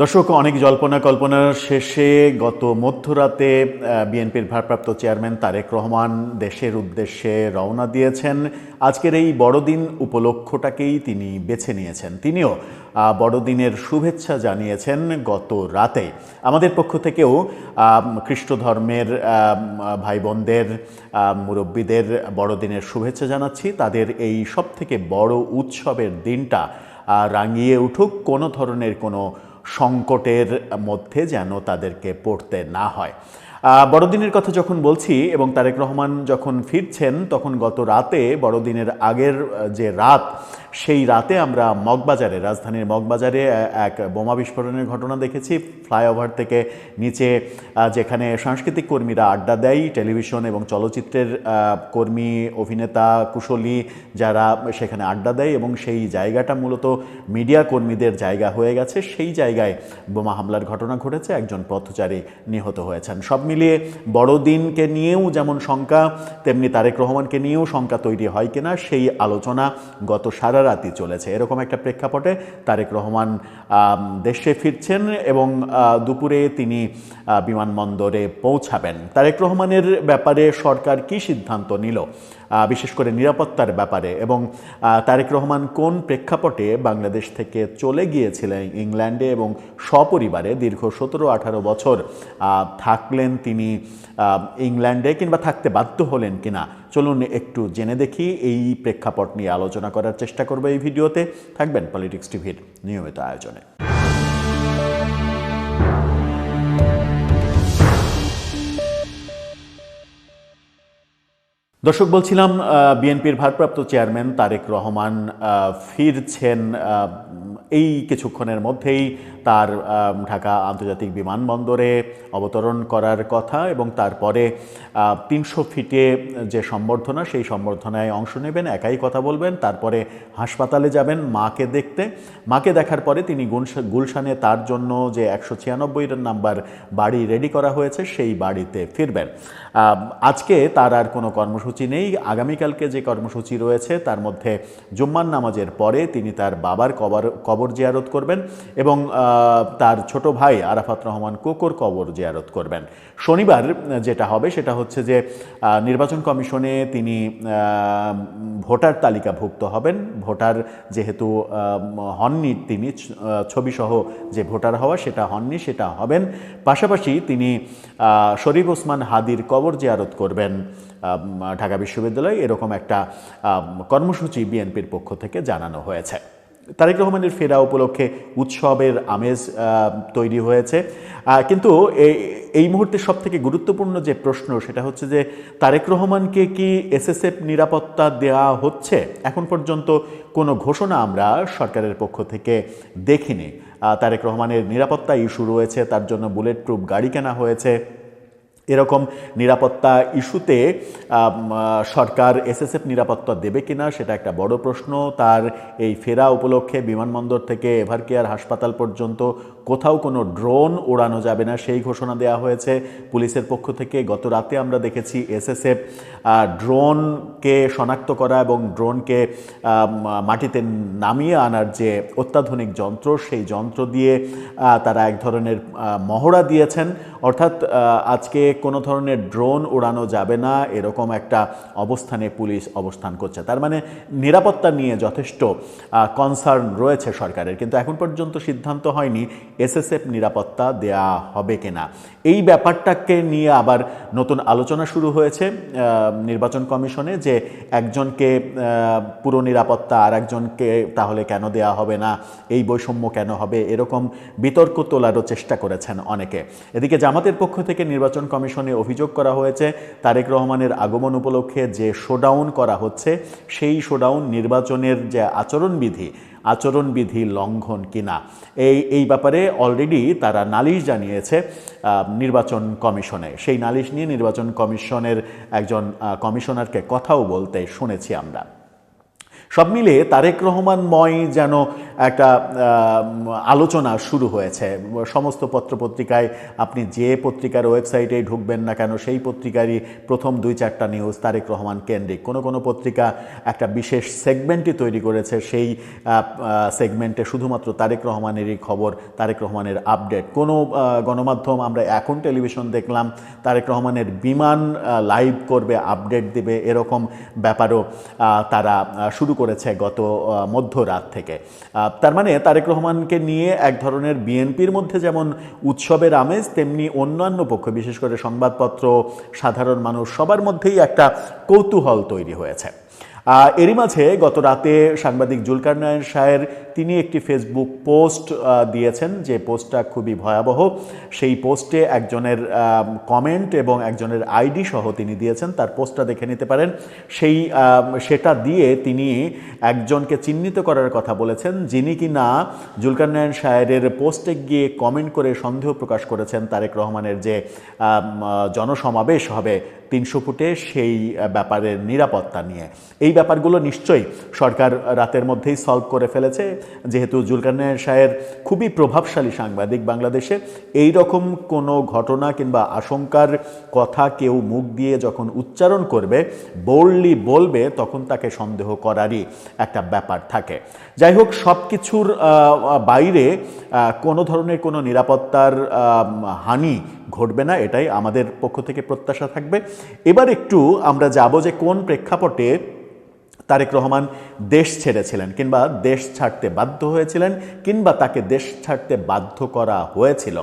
দর্শক, অনেক জল্পনা কল্পনার শেষে গত মধ্যরাতে বিএনপির ভারপ্রাপ্ত চেয়ারম্যান তারেক রহমান দেশের উদ্দেশ্যে রওনা দিয়েছেন। আজকের এই বড়দিন উপলক্ষটাকেই তিনি বেছে নিয়েছেন। তিনিও বড়দিনের শুভেচ্ছা জানিয়েছেন গত রাতে। আমাদের পক্ষ থেকেও খ্রিস্ট ধর্মের ভাই বোনদের মুরব্বীদের বড়দিনের শুভেচ্ছা জানাচ্ছি। তাদের এই সব থেকে বড় উৎসবের দিনটা রাঙিয়ে উঠুক। কোনো ধরনের কোনো সংকটের মধ্যে যেন তাদেরকে পড়তে না হয়। বড়দিনের কথা যখন বলছি এবং তারেক রহমান যখন ফিরছেন, তখন গত রাতে বড়দিনের আগের যে রাত সেই রাতে আমরা মগবাজারে, রাজধানীর মগবাজারে এক বোমা বিস্ফোরণের ঘটনা দেখেছি। ফ্লাইওভার থেকে নিচে যেখানে সাংস্কৃতিক কর্মীরা আড্ডা দেয়, টেলিভিশন এবং চলচ্চিত্রের কর্মী, অভিনেতা, কুশলী যারা সেখানে আড্ডা দেয় এবং সেই জায়গাটা মূলত মিডিয়া কর্মীদের জায়গা হয়ে গেছে। সেই জায়গায় বোমা হামলার ঘটনা ঘটেছে। একজন পথচারী নিহত হয়েছেন। সব মিলিয়ে বড়দিনকে নিয়েও যেমন শঙ্কা, তেমনি তারেক রহমানকে নিয়েও শঙ্কা তৈরি হয় কিনা, সেই আলোচনা গত সারা রাতই চলেছে। এরকম একটা প্রেক্ষাপটে তারেক রহমান দেশে ফিরছেন এবং দুপুরে তিনি বিমানবন্দরে পৌঁছাবেন। তারেক রহমানের ব্যাপারে সরকার কি সিদ্ধান্ত নিল? বিশেষ করে নিরাপত্তার ব্যাপারে। এবং তারেক রহমান কোন প্রেক্ষাপটে বাংলাদেশ থেকে চলে গিয়েছিলেন ইংল্যান্ডে এবং সপরিবারে দীর্ঘ সতেরো আঠারো বছর থাকলেন তিনি ইংল্যান্ডে কিংবা থাকতে বাধ্য হলেন কিনা? চলুন একটু জেনে দেখি, এই প্রেক্ষাপট নিয়ে আলোচনা করার চেষ্টা করব এই ভিডিওতে। থাকবেন পলিটিক্স টিভির নিয়মিত আয়োজনে। দর্শক, বলছিলাম বিএনপির ভারপ্রাপ্ত চেয়ারম্যান তারেক রহমান ফিরছেন এই কিছুক্ষণের মধ্যেই তার ঢাকা আন্তর্জাতিক বিমানবন্দরে অবতরণ করার কথা এবং তারপরে তিনশো ফিটে যে সম্বর্ধনা, সেই সম্বর্ধনায় অংশ নেবেন, একাই কথা বলবেন, তারপরে হাসপাতালে যাবেন মাকে দেখতে। মাকে দেখার পরে তিনি গুলশানে তার জন্য যে একশো ছিয়ানব্বই নাম্বার বাড়ি রেডি করা হয়েছে, সেই বাড়িতে ফিরবেন। আজকে তার আর কোনো কর্মসূচি নেই। আগামীকালকে যে কর্মসূচি রয়েছে তার মধ্যে জুম্মান নামাজের পরে তিনি তার বাবার কবর কবর জিয়ারত করবেন এবং তার ছোট ভাই আরাফাত রহমান কোকর কবর জিয়ারত করবেন। শনিবার যেটা হবে সেটা হচ্ছে যে নির্বাচন কমিশনে তিনি ভোটার তালিকাভুক্ত হবেন। ভোটার যেহেতু হননি তিনি ছবিসহ যে ভোটার হওয়া সেটা হননি সেটা হবেন। পাশাপাশি তিনি শরীফ ওসমান হাদির কবর জিয়ারত করবেন। আহ, ঢাকা বিশ্ববিদ্যালয় এরকম একটা কর্মসূচি বিএনপির পক্ষ থেকে জানানো হয়েছে। তারেক রহমানের ফেরা উপলক্ষে উৎসবের আমেজ তৈরি হয়েছে। কিন্তু এই- মুহূর্তে সব থেকে গুরুত্বপূর্ণ যে প্রশ্ন সেটা হচ্ছে যে, তারেক রহমানকে কি এসএসএফ নিরাপত্তা দেওয়া হচ্ছে? এখন পর্যন্ত কোনো ঘোষণা আমরা সরকারের পক্ষ থেকে দেখিনি। তারেক রহমানের নিরাপত্তা ইস্যু রয়েছে, তার জন্য বুলেট প্রুফ গাড়ি কেনা হয়েছে। এরকম নিরাপত্তা ইস্যুতে সরকার এসএসএফ নিরাপত্তা দেবে কিনা সেটা একটা বড় প্রশ্ন। তার এই ফেরা উপলক্ষে বিমানবন্দর থেকে এভারকেয়ার হাসপাতাল পর্যন্ত কোথাও কোনো ড্রোন ওড়ানো যাবে না, সেই ঘোষণা দেওয়া হয়েছে। পুলিশের পক্ষ থেকে গত রাতে আমরা দেখেছি এসএসএফ ড্রোনকে শনাক্ত করা এবং ড্রোনকে মাটিতে নামিয়ে আনার যে অত্যাধুনিক যন্ত্র, সেই যন্ত্র দিয়ে তারা এক ধরনের মহড়া দিয়েছেন। অর্থাৎ আজকে কোনো ধরনের ড্রোন উড়ানো যাবে না, এরকম একটা অবস্থানে পুলিশ অবস্থান করছে। তার মানে নিরাপত্তা নিয়ে যথেষ্ট কনসার্ন রয়েছে সরকারের, কিন্তু এখন পর্যন্ত সিদ্ধান্ত হয়নি এসএসএফ নিরাপত্তা দেয়া হবে কিনা। এই ব্যাপারটাকে নিয়ে আবার নতুন আলোচনা শুরু হয়েছে নির্বাচন কমিশনে যে একজনকে পুরো নিরাপত্তা আর একজনকে তাহলে কেন দেয়া হবে না, এই বৈষম্য কেন হবে, এরকম বিতর্ক তোলারও চেষ্টা করেছেন অনেকে। এদিকে জামাতের পক্ষ থেকে নির্বাচন কমিশনে অভিযোগ করা হয়েছে, তারেক রহমানের আগমন উপলক্ষে যে শোডাউন করা হচ্ছে, সেই শোডাউন নির্বাচনের যে আচরণবিধি আচরণবিধি লঙ্ঘন কিনা? এই এই ব্যাপারে অলরেডি তারা নালিশ জানিয়েছে নির্বাচন কমিশনে। সেই নালিশ নিয়ে নির্বাচন কমিশনের একজন কমিশনারকে কথাও বলতে শুনেছি আমরা। সব মিলে তারেক রহমানময় যেন একটা আলোচনা শুরু হয়েছে। সমস্ত পত্রপত্রিকায় আপনি যে পত্রিকার ওয়েবসাইটে ঢুকবেন না কেন, সেই পত্রিকারই প্রথম দুই চারটা নিউজ তারেক রহমান কেন্দ্রিক। কোনো কোনো পত্রিকা একটা বিশেষ সেগমেন্টই তৈরি করেছে, সেই সেগমেন্টে শুধুমাত্র তারেক রহমানেরই খবর, তারেক রহমানের আপডেট। কোনো গণমাধ্যম আমরা এখন টেলিভিশন দেখলাম, তারেক রহমানের বিমান লাইভ করবে, আপডেট দেবে, এরকম ব্যাপারও তারা শুরু করেছে গত মধ্যরাত থেকে। তার মানে তারেক রহমানকে নিয়ে এক ধরনের বিএনপির মধ্যে যেমন উৎসবের আমেজ, তেমনি অন্যান্য পক্ষ, বিশেষ করে সংবাদপত্র, সাধারণ মানুষ, সবার মধ্যেই একটা কৌতূহল তৈরি হয়েছে। এরই মাঝে গত রাতে সাংবাদিক জুলকার নায়ন শাহের তিনি একটি ফেসবুক পোস্ট দিয়েছেন যে পোস্টটা খুবই ভয়াবহ। সেই পোস্টে একজনের কমেন্ট এবং একজনের আইডি সহ তিনি দিয়েছেন। তার পোস্টটা দেখে নিতে পারেন। সেই সেটা দিয়ে তিনি একজনকে চিহ্নিত করার কথা বলেছেন, যিনি কিনা জুলকার নায়ন শাহের পোস্টে গিয়ে কমেন্ট করে সন্দেহ প্রকাশ করেছেন তারেক রহমানের যে জনসমাবেশ হবে তিনশো ফুটে সেই ব্যাপারের নিরাপত্তা নিয়ে। এই ব্যাপারগুলো নিশ্চয়ই সরকার রাতের মধ্যেই সলভ করে ফেলেছে। যেহেতু জুলকারনায়ন শাহের খুবই প্রভাবশালী সাংবাদিক বাংলাদেশে, এই রকম কোনো ঘটনা কিংবা আশঙ্কার কথা কেউ মুখ দিয়ে যখন উচ্চারণ করবে বোল্ডলি বলবে, তখন তাকে সন্দেহ করারই একটা ব্যাপার থাকে। যাই হোক সব কিছুর বাইরে কোনো ধরনের কোনো নিরাপত্তার হানি ঘটবে না, এটাই আমাদের পক্ষ থেকে প্রত্যাশা থাকবে। এবার একটু আমরা যাব যে কোন প্রেক্ষাপটে তারেক রহমান দেশ ছেড়েছিলেন কিংবা দেশ ছাড়তে বাধ্য হয়েছিলেন কিংবা তাকে দেশ ছাড়তে বাধ্য করা হয়েছিল।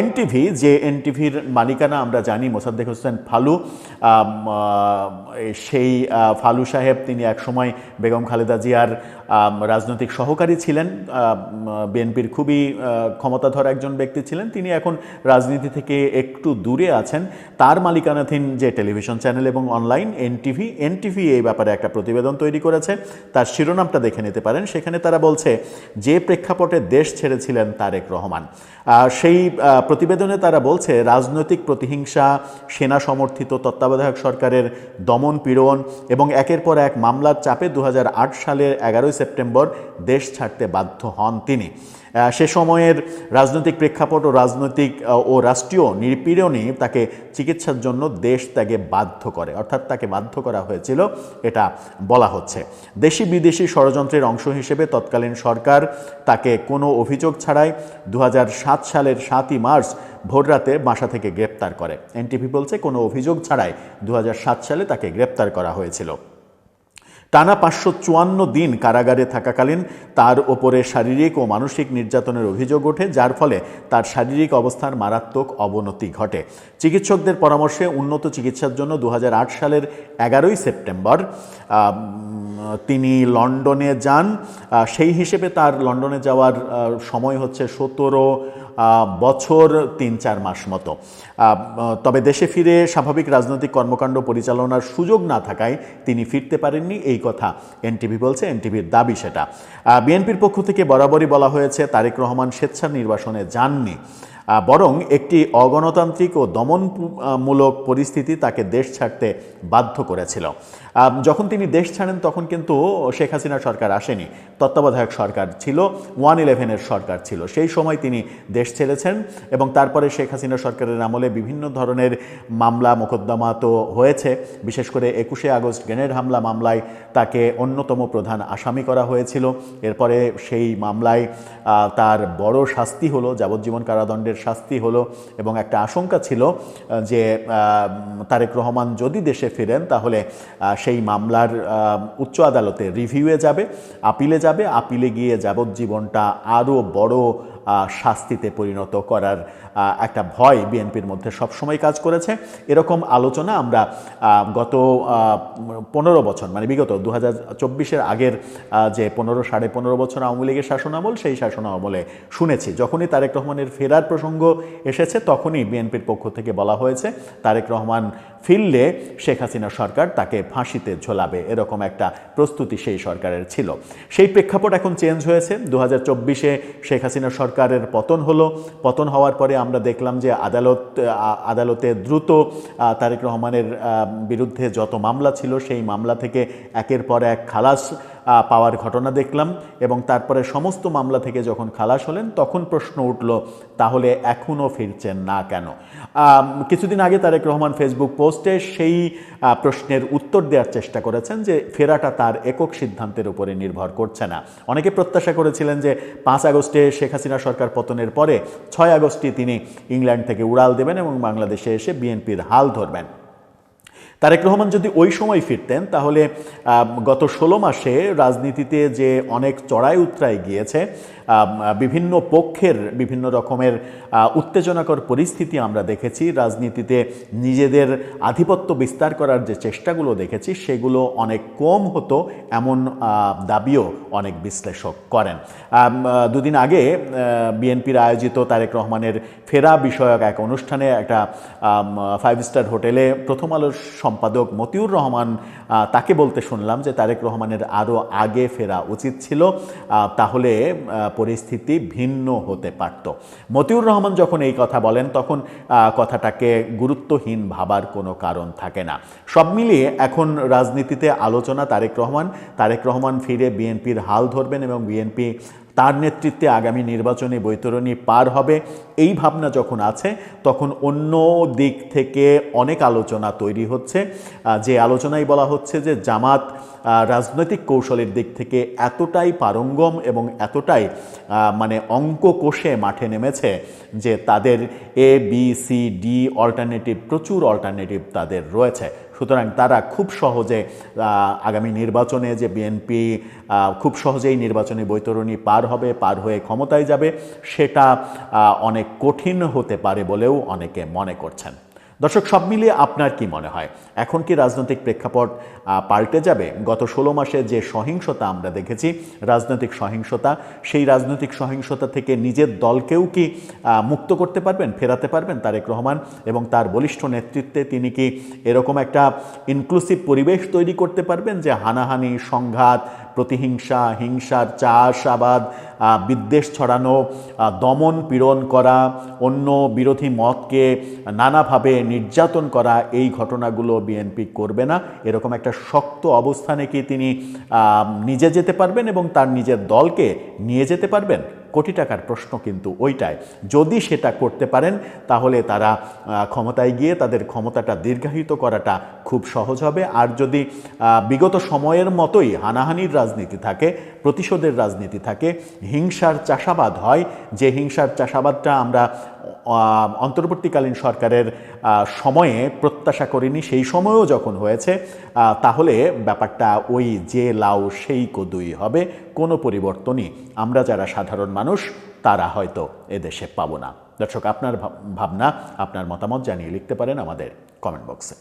এনটিভি, যে এনটিভির মালিকানা আমরা জানি, মোসাদ্দেক হোসেন ফালু সেই ফালু সাহেব, তিনি একসময় বেগম খালেদা জিয়ার রাজনৈতিক সহকারী ছিলেন বিএনপির খুবই ক্ষমতাধর একজন ব্যক্তি ছিলেন। তিনি এখন রাজনীতি থেকে একটু দূরে আছেন। তার মালিকানাধীন যে টেলিভিশন চ্যানেল এবং অনলাইন এনটিভি এনটিভি এই ব্যাপারে একটা প্রতিবেদন তৈরি করেছে। তার শিরোনামটা দেখে নিতে পারেন। সেখানে তারা বলছে, যে প্রেক্ষাপটে দেশ ছেড়েছিলেন তারেক রহমান। সেই প্রতিবেদনে তারা বলছে, রাজনৈতিক প্রতিহিংসা, সেনা সমর্থিত তত্ত্বাবধায়ক সরকারের দমন পীড়ন এবং একের পর এক মামলার চাপে দু হাজার আট সালের এগারোই সেপ্টেম্বর দেশ ছাড়তে বাধ্য হন তিনি। সে সময়ের রাজনৈতিক প্রেক্ষাপট ও রাজনৈতিক ও রাষ্ট্রীয় নিপীড়নই তাকে চিকিৎসার জন্য দেশ ত্যাগে বাধ্য করে, অর্থাৎ তাকে বাধ্য করা হয়েছিল, এটা বলা হচ্ছে। দেশি বিদেশি ষড়যন্ত্রের অংশ হিসেবে তৎকালীন সরকার তাকে কোনো অভিযোগ ছাড়াই দু হাজার সাত সালের সাতই মার্চ ভোররাতে বাসা থেকে গ্রেপ্তার করে। এনটিভি বলছে কোনো অভিযোগ ছাড়াই দু হাজার সাত সালে তাকে গ্রেপ্তার করা হয়েছিল। টানা পাঁচশো চুয়ান্ন দিন কারাগারে থাকাকালীন তার ওপরে শারীরিক ও মানসিক নির্যাতনের অভিযোগ ওঠে, যার ফলে তার শারীরিক অবস্থার মারাত্মক অবনতি ঘটে। চিকিৎসকদের পরামর্শে উন্নত চিকিৎসার জন্য দু হাজার আট সালের এগারোই সেপ্টেম্বর তিনি লন্ডনে যান। সেই হিসেবে তার লন্ডনে যাওয়ার সময় হচ্ছে সতেরো বছর তিন, চার মাস মতো। তবে দেশে ফিরে স্বাভাবিক রাজনৈতিক কর্মকাণ্ড পরিচালনার সুযোগ না থাকায় তিনি ফিরতে পারেননি এই কথা এনটিভি বলছে। এনটিভির দাবি সেটা। বিএনপির পক্ষ থেকে বরাবরই বলা হয়েছে, তারেক রহমান স্বেচ্ছা নির্বাসনে যাননি। বরং একটি অগণতান্ত্রিক ও দমনমূলক পরিস্থিতি তাকে দেশ ছাড়তে বাধ্য করেছিল। যখন তিনি দেশ ছাড়েন তখন কিন্তু শেখ হাসিনা সরকার আসেনি। তত্ত্বাবধায়ক সরকার ছিল, ওয়ান ইলেভেনের সরকার ছিল। সেই সময় তিনি দেশ ছেড়েছেন এবং তারপরে শেখ হাসিনা সরকারের আমলে বিভিন্ন ধরনের মামলা মোকদ্দমা তো হয়েছে। বিশেষ করে একুশে আগস্ট গ্রেনেড হামলা মামলায় তাকে অন্যতম প্রধান আসামি করা হয়েছিল। এরপরে সেই মামলায় তার বড় শাস্তি হলো যাবজ্জীবন কারাদণ্ডের শাস্তি হলো এবং একটা আশঙ্কা ছিল যে তারেক রহমান যদি দেশে ফেরেন তাহলে সেই মামলার উচ্চ আদালতে রিভিউয়ে যাবে, আপিলে যাবে, আপিলে গিয়ে যাবজ্জীবনটা আরও বড় শাস্তিতে পরিণত করার একটা ভয় বিএনপির মধ্যে সবসময় কাজ করেছে। এরকম আলোচনা আমরা গত পনেরো বছর মানে বিগত দু হাজার আগের যে পনেরো, সাড়ে পনেরো বছর আওয়ামী লীগের শাসনামল, সেই শাসনামলে শুনেছি। যখনই তারেক রহমানের ফেরার প্রসঙ্গ এসেছে, তখনই বিএনপির পক্ষ থেকে বলা হয়েছে, তারেক রহমান ফিরলে শেখ হাসিনা সরকার তাকে ফাঁসিতে ঝোলাবে, এরকম একটা প্রস্তুতি সেই সরকারের ছিল। সেই প্রেক্ষাপট এখন চেঞ্জ হয়েছে। দু হাজার শেখ হাসিনা সরকার সরকারের পতন হলো। পতন হওয়ার পরে আমরা দেখলাম যে আদালত আদালতে দ্রুত তারেক রহমানের বিরুদ্ধে যত মামলা ছিল সেই মামলা থেকে একের পর এক খালাস পাওয়ার ঘটনা দেখলাম এবং তারপরে সমস্ত মামলা থেকে যখন খালাস হলেন, তখন প্রশ্ন উঠল, তাহলে এখনও ফিরছেন না কেন? কিছুদিন আগে তারেক রহমান ফেসবুক পোস্টে সেই প্রশ্নের উত্তর দেওয়ার চেষ্টা করেছেন যে, ফেরাটা তার একক সিদ্ধান্তের উপরে নির্ভর করছে না। অনেকে প্রত্যাশা করেছিলেন যে, পাঁচ আগস্টে শেখ হাসিনা সরকার পতনের পরে ছয় আগস্টে তিনি ইংল্যান্ড থেকে উড়াল দেবেন এবং বাংলাদেশে এসে বিএনপির হাল ধরবেন। তারেক রহমান যদি ওই সময় ফিরতেন, তাহলে গত ষোলো মাসে রাজনীতিতে যে অনেক চড়াই উতরাই গিয়েছে বিভিন্ন পক্ষের বিভিন্ন রকমের উত্তেজনাকর পরিস্থিতি আমরা দেখেছি। রাজনীতিতে নিজেদের আধিপত্য বিস্তার করার যে চেষ্টাগুলো দেখেছি, সেগুলো অনেক কম হতো, এমন দাবিও অনেক বিশ্লেষক করেন। দুদিন আগে বিএনপির আয়োজিত তারেক রহমানের ফেরা বিষয়ক এক অনুষ্ঠানে একটা ফাইভ স্টার হোটেলে প্রথম আলোর সম্পাদক মতিউর রহমান তাকে বলতে শুনলাম যে তারেক রহমানের আরও আগে ফেরা উচিত ছিল তাহলে পরিস্থিতি ভিন্ন হতে পারত। মতিউর রহমান যখন এই কথা বলেন, তখন কথাটাকে গুরুত্বহীন ভাবার কোনো কারণ থাকে না। সব মিলিয়ে এখন রাজনীতিতে আলোচনা তারেক রহমান তারেক রহমান ফিরে বিএনপির হাল ধরবেন এবং বিএনপি তার নেতৃত্বে আগামী নির্বাচনে বৈতরণী পার হবে। এই ভাবনা যখন আছে, তখন অন্য দিক থেকে অনেক আলোচনা তৈরি হচ্ছে। যে আলোচনায় বলা হচ্ছে যে জামাত রাজনৈতিক কৌশলের দিক থেকে এতটাই পারঙ্গম এবং এতটাই মানে অঙ্ক কোষে মাঠে নেমেছে যে তাদের A B C D alternative প্রচুর অল্টারনেটিভ তাদের রয়েছে। সুতরাং তারা খুব সহজে আগামী নির্বাচনে যে বিএনপি খুব সহজেই নির্বাচনী বৈতরণী পার হবে, পার হয়ে ক্ষমতায় যাবে, সেটা অনেক কঠিন হতে পারে বলেও অনেকে মনে করছেন। দর্শক, সব মিলিয়ে আপনার কি মনে হয়? এখন কি রাজনৈতিক প্রেক্ষাপট পাল্টে যাবে? গত ষোলো মাসে যে সহিংসতা আমরা দেখেছি, রাজনৈতিক সহিংসতা, সেই রাজনৈতিক সহিংসতা থেকে নিজের দলকেও কি মুক্ত করতে পারবেন, ফেরাতে পারবেন তারেক রহমান এবং তার বলিষ্ঠ নেতৃত্বে তিনি কি এরকম একটা ইনক্লুসিভ পরিবেশ তৈরি করতে পারবেন যে হানাহানি, সংঘাত প্রতিহিংসা, হিংসার চাষ আবাদ বিদ্বেষ ছড়ানো দমন পীড়ন করা, অন্য বিরোধী মতকে নানাভাবে নির্যাতন করা, এই ঘটনাগুলো বিএনপি করবে না। এরকম একটা শক্ত অবস্থানে কি তিনি নিজে যেতে পারবেন এবং তার নিজের দলকে নিয়ে যেতে পারবেন? কোটি টাকার প্রশ্ন কিন্তু ওইটাই। যদি সেটা করতে পারেন, তাহলে তারা ক্ষমতায় গিয়ে তাদের ক্ষমতাটা দীর্ঘায়িত করাটা খুব সহজ হবে। আর যদি বিগত সময়ের মতোই হানাহানির রাজনীতি থাকে, প্রতিশোধের রাজনীতি থাকে, হিংসার চাষাবাদ হয়, যে হিংসার চাষাবাদটা আমরা অন্তর্বর্তীকালীন সরকারের সময়ে প্রত্যাশা করিনি, সেই সময়ও যখন হয়েছে তাহলে ব্যাপারটা ওই যে লাউ সেই কদুই হবে, কোনো পরিবর্তনই আমরা যারা সাধারণ মানুষ, তারা হয়তো এদেশে পাবো না। দর্শক, আপনার ভাব- ভাবনা, আপনার মতামত জানিয়ে লিখতে পারেন আমাদের কমেন্ট বক্সে